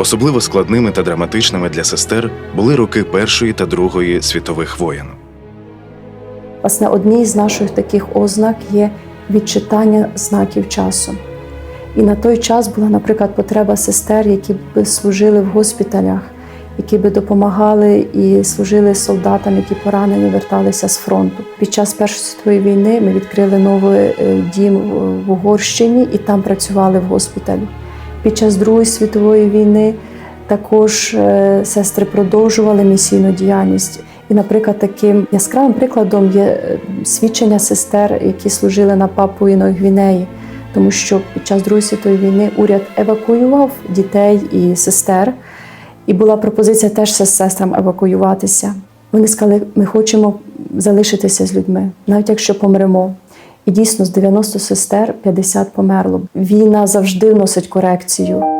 Особливо складними та драматичними для сестер були роки Першої та Другої світових воєн. Власне, одній з наших таких ознак є відчитання знаків часу. І на той час була, наприклад, потреба сестер, які б служили в госпіталях, які би допомагали і служили солдатам, які поранені верталися з фронту. Під час Першої світової війни ми відкрили новий е, дім в Угорщині і там працювали в госпіталі. Під час Другої світової війни також е, сестри продовжували місійну діяльність. І, наприклад, таким яскравим прикладом є е, свідчення сестер, які служили на Папуїної Гвінеї, тому що під час Другої світової війни уряд евакуював дітей і сестер, і була пропозиція теж сестрам евакуюватися. Вони сказали, ми хочемо залишитися з людьми, навіть якщо помремо. І дійсно з 90 сестер 50 померло. Війна завжди вносить корекцію.